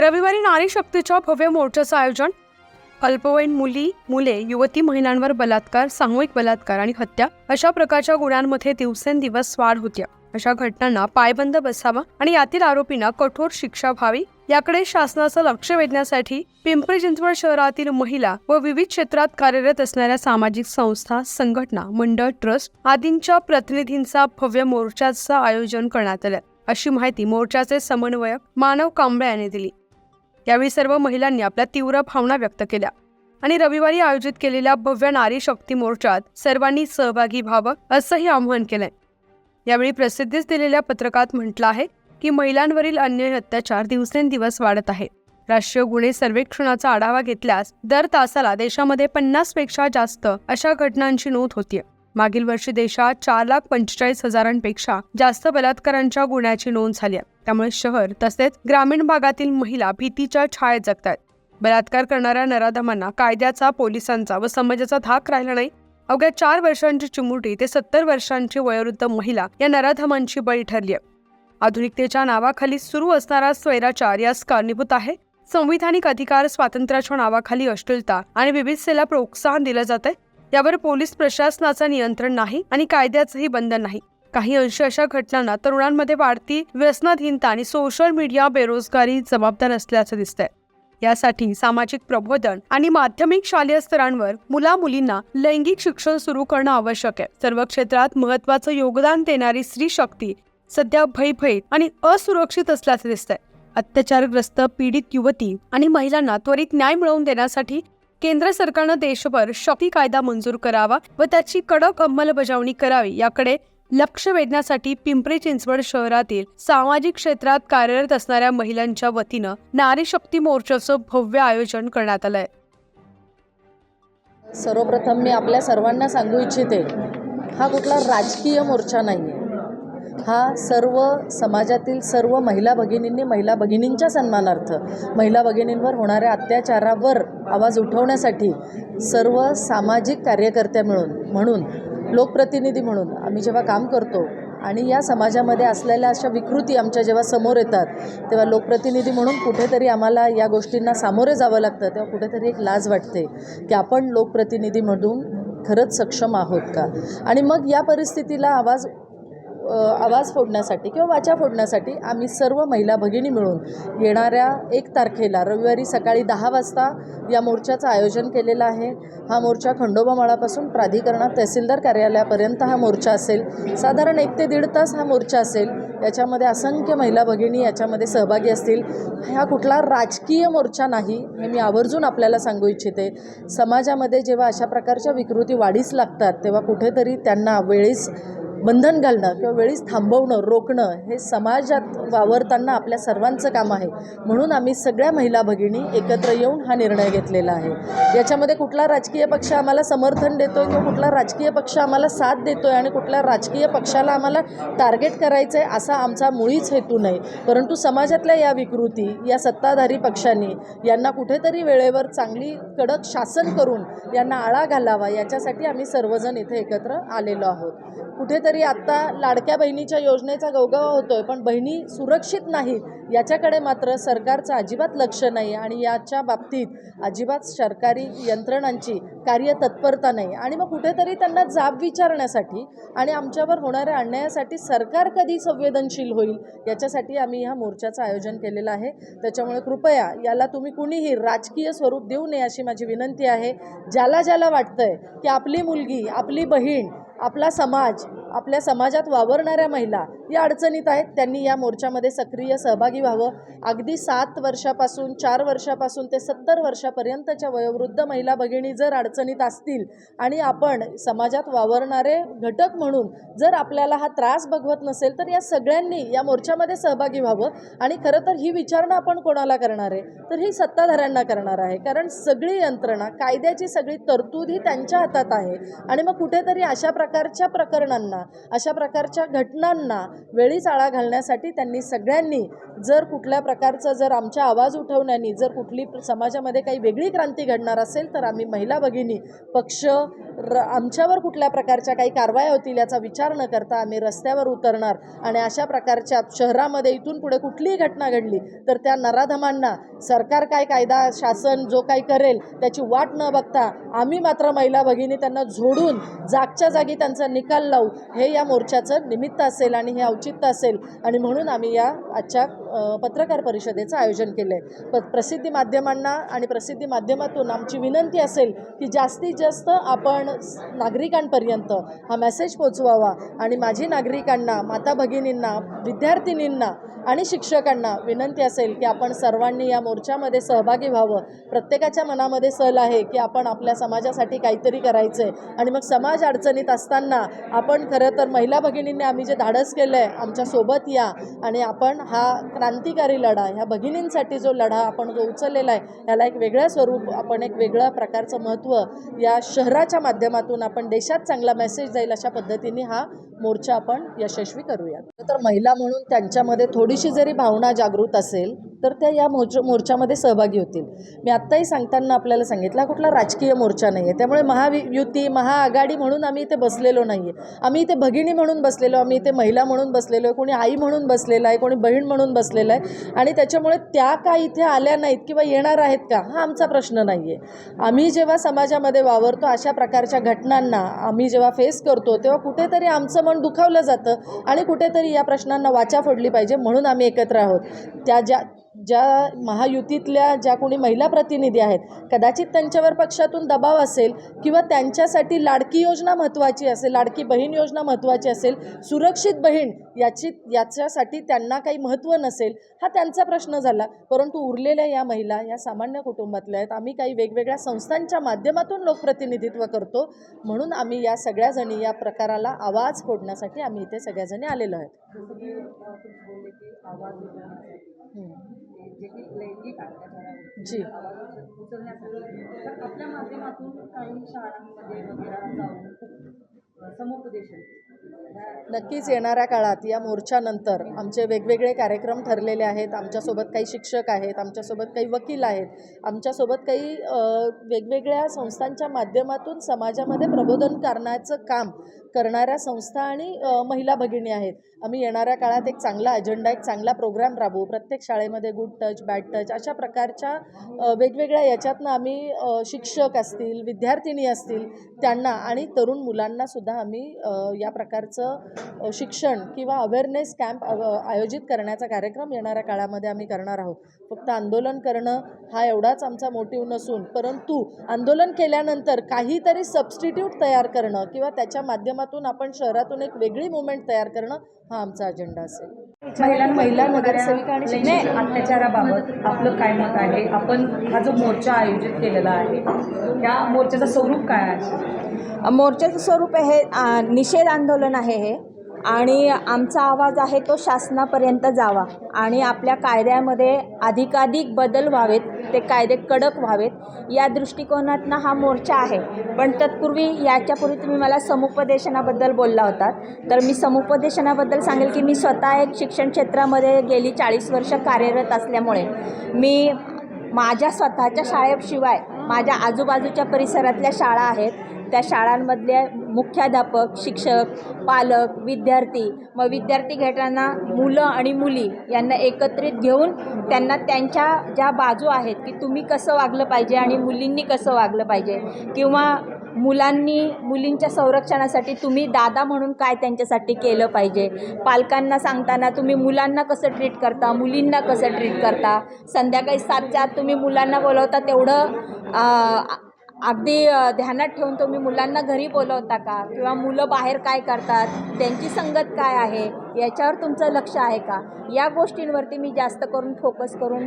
रविवारी नारी शक्तीच्या भव्य मोर्चाचं आयोजन. अल्पवयीन मुली मुले युवती महिलांवर बलात्कार सामूहिक बलात्कार आणि हत्या अशा प्रकारच्या गुन्ह्यांमध्ये दिवसेंदिवस वाढ होती अशा घटनांना पायबंद बसावा आणि यातील आरोपींना कठोर शिक्षा व्हावी. याकडे शासनाचं लक्ष वेधण्यासाठी पिंपरी चिंचवड शहरातील महिला व विविध क्षेत्रात कार्यरत असणाऱ्या सामाजिक संस्था संघटना मंडळ ट्रस्ट आदींच्या प्रतिनिधींचा भव्य मोर्चाचं आयोजन करण्यात आलं अशी माहिती मोर्चाचे समन्वयक मानव कांबळे यांनी दिली. यावेळी सर्व महिलांनी आपल्या तीव्र भावना व्यक्त केल्या आणि रविवारी आयोजित केलेल्या भव्य नारी शक्ती मोर्चात सर्वांनी सहभागी व्हावं असंही आवाहन केलंय. यावेळी प्रसिद्धीस दिलेल्या पत्रकात म्हटलं आहे की महिलांवरील अन्याय अत्याचार दिवसेंदिवस वाढत आहे. राष्ट्रीय गुन्हे सर्वेक्षणाचा आढावा घेतल्यास दर तासाला देशामध्ये पन्नासपेक्षा जास्त अशा घटनांची नोंद होतीये. मागील वर्षी देशात चार लाख पंचेचाळीस हजारांपेक्षा जास्त बलात्कारांच्या गुन्ह्याची नोंद झाली आहे. त्यामुळे शहर तसेच ग्रामीण भागातील महिला भीतीच्या छायेत जगतायत. बलात्कार करणाऱ्या नराधमांना कायद्याचा पोलिसांचा व समाजाचा धाक राहिला नाही. अवघ्या चार वर्षांची चिमुटी ते सत्तर वर्षांची वयोवृद्ध महिला या नराधमांची बळी ठरली आहे. आधुनिकतेच्या नावाखाली सुरू असणारा स्वैराचार यास कारणीभूत आहे. संविधानिक अधिकार स्वातंत्र्याच्या नावाखाली अश्लीलता आणि विविधतेला प्रोत्साहन दिलं जाते यावर पोलीस प्रशासनाचं नियंत्रण नाही आणि कायद्याचंही बंधन नाही. काही अंश अशा घटनांना तरुणांमध्ये वाढती व्यसनाधीनता आणि सोशल मीडिया बेरोजगारी जबाबदार असल्याचं दिसतंय. यासाठी सामाजिक प्रबोधन आणि माध्यमिक शालेय स्तरांवर मुला मुलींना लैंगिक शिक्षण सुरू करणं आवश्यक आहे. सर्व क्षेत्रात महत्वाचं योगदान देणारी स्त्री शक्ती सध्या भयभयीत आणि असुरक्षित असल्याचं दिसतंय. अत्याचारग्रस्त पीडित युवती आणि महिलांना त्वरित न्याय मिळवून देण्यासाठी केंद्र सरकारनं देशभर शक्ती कायदा मंजूर करावा व त्याची कडक अंमलबजावणी करावी याकडे लक्ष वेधण्यासाठी पिंपरी चिंचवड शहरातील सामाजिक क्षेत्रात कार्यरत असणाऱ्या महिलांच्या वतीनं नारी शक्ती मोर्चाचं भव्य आयोजन करण्यात आलंय. सर्वप्रथम मी आपल्या सर्वांना सांगू इच्छिते हा कुठला राजकीय मोर्चा नाही आहे हा सर्व समाजातील सर्व महिला भगिनींनी महिला भगिनींच्या सन्मानार्थ महिला भगिनींवर होणाऱ्या अत्याचारावर आवाज उठवण्यासाठी सर्व सामाजिक कार्यकर्त्या मिळून म्हणून लोकप्रतिनिधी म्हणून आम्ही जेव्हा काम करतो आणि या समाजामध्ये असलेल्या अशा विकृती आमच्या जेव्हा समोर येतात तेव्हा लोकप्रतिनिधी म्हणून कुठेतरी आम्हाला या गोष्टींना सामोरे जावं लागतं तेव्हा कुठेतरी एक लाज वाटते की आपण लोकप्रतिनिधी म्हणून खरंच सक्षम आहोत का? आणि मग या परिस्थितीला आवाज आवाज फोडण्यासाठी किंवा वाचा फोडण्यासाठी आम्ही सर्व महिला भगिनी मिळून येणाऱ्या एक तारखेला रविवारी सकाळी दहा वाजता या मोर्चाचं आयोजन केलेलं आहे. हा मोर्चा खंडोबा माळापासून प्राधिकरणात तहसीलदार कार्यालयापर्यंत हा मोर्चा असेल. साधारण एक ते दीड तास हा मोर्चा असेल. याच्यामध्ये असंख्य महिला भगिनी याच्यामध्ये सहभागी असतील. हा कुठला राजकीय मोर्चा नाही हे मी आवर्जून आपल्याला सांगू इच्छिते. समाजामध्ये जेव्हा अशा प्रकारच्या विकृती वाढीस लागतात तेव्हा कुठेतरी त्यांना वेळीच बंधन घालणं किंवा वेळीच थांबवणं रोखणं हे समाजात वावरताना आपल्या सर्वांचं काम आहे. म्हणून आम्ही सगळ्या महिला भगिनी एकत्र येऊन हा निर्णय घेतलेला आहे. याच्यामध्ये कुठला राजकीय पक्ष आम्हाला समर्थन देतोय किंवा कुठला राजकीय पक्ष आम्हाला साथ देतोय आणि कुठल्या राजकीय पक्षाला आम्हाला टार्गेट करायचं आहे असा आमचा मुळीच हेतू नाही. परंतु समाजातल्या या विकृती या सत्ताधारी पक्षांनी यांना कुठेतरी वेळेवर चांगली कडक शासन करून यांना आळा घालावा याच्यासाठी आम्ही सर्वजण इथे एकत्र आलेलो आहोत. कुठेतरी तरी आत्ता लाडक्या बहिणीच्या योजनेचा गवगवा होतोय पण बहिणी सुरक्षित नाहीत याच्याकडे मात्र सरकारचं अजिबात लक्ष नाही आणि याच्या बाबतीत अजिबात सरकारी यंत्रणांची कार्यतत्परता नाही. आणि मग कुठेतरी त्यांना जाब विचारण्यासाठी आणि आमच्यावर होणाऱ्या अन्यायासाठी सरकार कधी संवेदनशील होईल याच्यासाठी आम्ही ह्या मोर्चाचं आयोजन केलेलं आहे. त्याच्यामुळे कृपया याला तुम्ही कुणीही राजकीय स्वरूप देऊ नये अशी माझी विनंती आहे. ज्याला ज्याला वाटतंय की आपली मुलगी आपली बहीण आपला समाज आपल्या समाजात वावरणाऱ्या महिला या अडचणीत आहेत. त्यांनी या मोर्चामध्ये सक्रिय सहभागी व्हावं. अगदी सात वर्षापासून चार वर्षापासून ते सत्तर वर्षापर्यंतच्या वयोवृद्ध महिला भगिनी जर अडचणीत असतील आणि आपण समाजात वावरणारे घटक म्हणून जर आपल्याला हा त्रास बघवत नसेल तर या सगळ्यांनी या मोर्चामध्ये सहभागी व्हावं. आणि खरं तर ही विचारणा आपण कोणाला करणार आहे? तर ही सत्ताधाऱ्यांना करणार आहे. कारण सगळी यंत्रणा कायद्याची सगळी तरतूद ही त्यांच्या हातात आहे. आणि मग कुठेतरी अशा प्रकारच्या प्रकरणांना अशा प्रकारच्या घटनांना वेळीच आळा घालण्यासाठी त्यांनी सगळ्यांनी जर कुठल्या प्रकारचं जर आमच्या आवाज उठवण्यानी जर कुठली समाजामध्ये काही वेगळी क्रांती घडणार असेल तर आम्ही महिला भगिनी पक्ष र आमच्यावर कुठल्या प्रकारच्या काही कारवाया होतील याचा विचार न करता आम्ही रस्त्यावर उतरणार आणि अशा प्रकारच्या शहरामध्ये इथून पुढे कुठलीही घटना घडली तर त्या नराधमांना सरकार काय कायदा शासन जो काही करेल त्याची वाट न बघता आम्ही मात्र महिला भगिनी त्यांना झोडून जागच्या जागी त्यांचा निकाल लावू. हे या मोर्चाचं निमित्त असेल आणि हे औचित्य असेल आणि म्हणून आम्ही या आजच्या पत्रकार परिषदेचं आयोजन केलं आहे प प्रसिद्धी माध्यमांना आणि प्रसिद्धी माध्यमातून आमची विनंती असेल की जास्तीत जास्त आपण नागरिकांपर्यंत हा मेसेज पोचवावा आणि माझी नागरिकांना माता भगिनींना विद्यार्थिनींना आणि शिक्षकांना विनंती असेल की आपण सर्वांनी या मोर्चामध्ये सहभागी व्हावं. प्रत्येकाच्या मनामध्ये सल आहे की आपण आपल्या समाजासाठी काहीतरी करायचं आहे आणि मग समाज अडचणीत असताना आपण खरं तर महिला भगिनींनी आम्ही जे धाडस केलं आहे आमच्यासोबत या आणि आपण हा क्रांतिकारी लढा ह्या भगिनींसाठी जो लढा आपण जो उचललेला आहे ह्याला एक वेगळं स्वरूप आपण एक वेगळ्या प्रकारचं महत्त्व या शहराच्या माध्यमातून आपण देशात चांगला मेसेज जाईल अशा पद्धतीने हा मोर्चा आपण यशस्वी करूयात. तर महिला म्हणून त्यांच्यामध्ये थोडीशी जरी भावना जागृत असेल तर त्या या मोर्च मोर्चामध्ये सहभागी होतील. मी आत्ताही सांगताना आपल्याला सांगितलं हा कुठला राजकीय मोर्चा नाही आहे त्यामुळे महायुती महाआघाडी म्हणून आम्ही इथे बसलेलो नाही आहे आम्ही इथे भगिनी म्हणून बसलेलो आम्ही इथे महिला म्हणून बसलेलो आहे कोणी आई म्हणून बसलेला आहे कोणी बहीण म्हणून असलेलं आहे. आणि त्याच्यामुळे त्या का इथे आल्या नाहीत किंवा येणार आहेत का हा आमचा प्रश्न नाही आहे आम्ही जेव्हा समाजामध्ये वावरतो अशा प्रकारच्या घटनांना आम्ही जेव्हा फेस करतो तेव्हा कुठेतरी आमचं मन दुखावलं जातं आणि कुठेतरी या प्रश्नांना वाचा फोडली पाहिजे म्हणून आम्ही एकत्र आहोत. त्या ज्या ज्या महायुतीतल्या ज्या कोणी महिला प्रतिनिधी आहेत कदाचित त्यांच्यावर पक्षातून दबाव असेल किंवा त्यांच्यासाठी लाडकी योजना महत्त्वाची असेल लाडकी बहीण योजना महत्त्वाची असेल सुरक्षित बहीण याची याच्यासाठी त्यांना काही महत्त्व नसेल हा त्यांचा प्रश्न झाला. परंतु उरलेल्या या महिला या सामान्य कुटुंबातल्या आहेत. आम्ही काही वेगवेगळ्या संस्थांच्या माध्यमातून लोकप्रतिनिधित्व करतो. म्हणून आम्ही या सगळ्याजणी या प्रकाराला आवाज फोडण्यासाठी आम्ही इथे सगळ्याजणी आलेलो आहेत. जी. आपल्या माध्यमातून काही शाळांमध्ये वगैरे जाऊन समुपदेशन. नक्कीच येणाऱ्या काळात या मोर्चानंतर आमचे वेगवेगळे कार्यक्रम ठरलेले आहेत. आमच्यासोबत काही शिक्षक आहेत आमच्यासोबत काही वकील आहेत. आमच्यासोबत काही वेगवेगळ्या संस्थांच्या माध्यमातून समाजामध्ये प्रबोधन करण्याचं काम करणाऱ्या संस्था आणि महिला भगिनी आहेत. आम्ही येणाऱ्या काळात एक चांगला अजेंडा एक चांगला प्रोग्राम राबवू. प्रत्येक शाळेमध्ये गुड टच बॅड टच अशा प्रकारच्या वेगवेगळ्या याच्यातनं आम्ही शिक्षक असतील विद्यार्थिनी असतील त्यांना आणि तरुण मुलांनासुद्धा आम्ही या प्रकारचं शिक्षण किंवा अवेअरनेस कॅम्प आयोजित करण्याचा कार्यक्रम येणाऱ्या काळामध्ये आम्ही करणार आहोत. फक्त आंदोलन करणं हा एवढाच आमचा मोटिव्ह नसून परंतु आंदोलन केल्यानंतर काहीतरी सबस्टिट्यूट तयार करणं किंवा त्याच्या माध्यमात माध्यमातून आपण शहरातून एक वेगळी मुवमेंट तयार करणं हा आमचा अजेंडा असेल. महिला नगरसेविका आणि अत्याचाराबाबत आपलं काय मत आहे? आपण हा जो मोर्चा आयोजित केलेला आहे त्या मोर्चाचं स्वरूप काय आहे? मोर्चाचं स्वरूप हे निषेध आंदोलन आहे हे. आणि आमचा आवाज आहे तो शासनापर्यंत जावा आणि आपल्या कायद्यामध्ये अधिकाधिक बदल व्हावेत ते कायदे कडक व्हावेत. या दृष्टिकोनातनं हा मोर्चा आहे. पण तत्पूर्वी याच्यापूर्वी तुम्ही मला समुपदेशनाबद्दल बोलला होता. तर मी समुपदेशनाबद्दल सांगेल की मी स्वतः एक शिक्षण क्षेत्रामध्ये गेली चाळीस वर्ष कार्यरत असल्यामुळे मी माझ्या स्वतःच्या शाळेशिवाय माझ्या आजूबाजूच्या परिसरातल्या शाळा आहेत त्या शाळांमधले मुख्याध्यापक शिक्षक पालक विद्यार्थी. मग विद्यार्थी घेताना मुलं आणि मुली यांना एकत्रित घेऊन त्यांना त्यांच्या ज्या बाजू आहेत की तुम्ही कसं वागलं पाहिजे आणि मुलींनी कसं वागलं पाहिजे? किंवा मुलांनी मुलींच्या संरक्षणासाठी तुम्ही दादा म्हणून काय त्यांच्यासाठी केलं पाहिजे? पालकांना सांगताना तुम्ही मुलांना कसं ट्रीट करता? मुलींना कसं ट्रीट करता? संध्याकाळी सातच्या आत तुम्ही मुलांना बोलवता तेवढं अगदी ध्यानात ठेवून तुम्ही मुलांना घरी बोलवता का? किंवा मुलं बाहेर काय करतात? त्यांची संगत काय आहे? याच्यावर तुमचं लक्ष आहे का? या गोष्टींवरती मी जास्त करून फोकस करून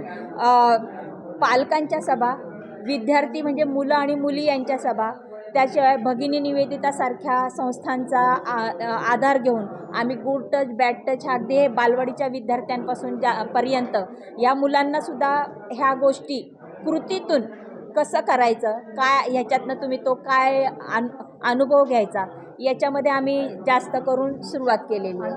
पालकांच्या सभा विद्यार्थी म्हणजे मुलं आणि मुली यांच्या सभा त्याशिवाय भगिनी निवेदितासारख्या संस्थांचा आ- आधार घेऊन आम्ही गुड टच बॅड टच हा अगदी हे बालवाडीच्या विद्यार्थ्यांपासून ज्या पर्यंत या मुलांनासुद्धा ह्या गोष्टी कृतीतून कसं करायचं? काय ह्याच्यातनं तुम्ही तो काय अन अनुभव घ्यायचा? याच्यामध्ये आम्ही जास्त करून सुरुवात केलेली आहे.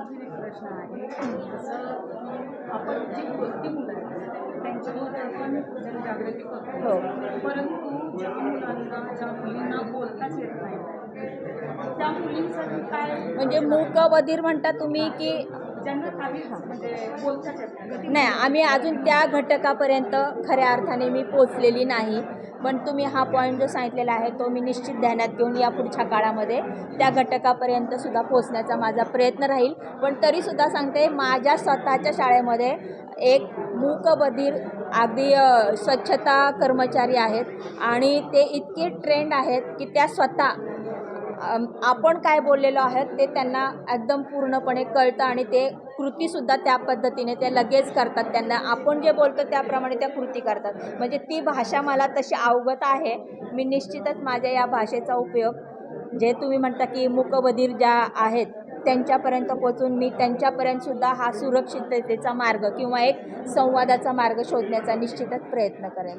हो. म्हणजे मूक बधीर म्हणता तुम्ही की ज्यांना म्हणजे बोलताच येत नाही. नाही आम्ही अजून त्या घटकापर्यंत खऱ्या अर्थाने मी पोचलेली नाही. पण तुम्ही हा पॉईंट जो सांगितलेला आहे तो मी निश्चित ध्यानात घेऊन या पुढच्या काळामध्ये त्या घटकापर्यंत सुद्धा पोचण्याचा माझा प्रयत्न राहील. पण तरीसुद्धा सांगते माझ्या स्वतःच्या शाळेमध्ये एक मूकबधीर अगदी स्वच्छता कर्मचारी आहेत. आणि ते इतके ट्रेंड आहेत की त्या स्वतः आपण काय बोललेलो आहोत ते त्यांना एकदम पूर्णपणे कळतं आणि ते कृतीसुद्धा त्या पद्धतीने ते लगेच करतात. त्यांना आपण जे बोलतो त्याप्रमाणे त्या कृती करतात. म्हणजे ती भाषा मला तशी अवगत आहे. मी निश्चितच माझ्या या भाषेचा उपयोग जे तुम्ही म्हणता की मुकबधीर ज्या आहेत त्यांच्यापर्यंत पोचून मी त्यांच्यापर्यंतसुद्धा हा सुरक्षिततेचा मार्ग किंवा एक संवादाचा मार्ग शोधण्याचा निश्चितच प्रयत्न करेन.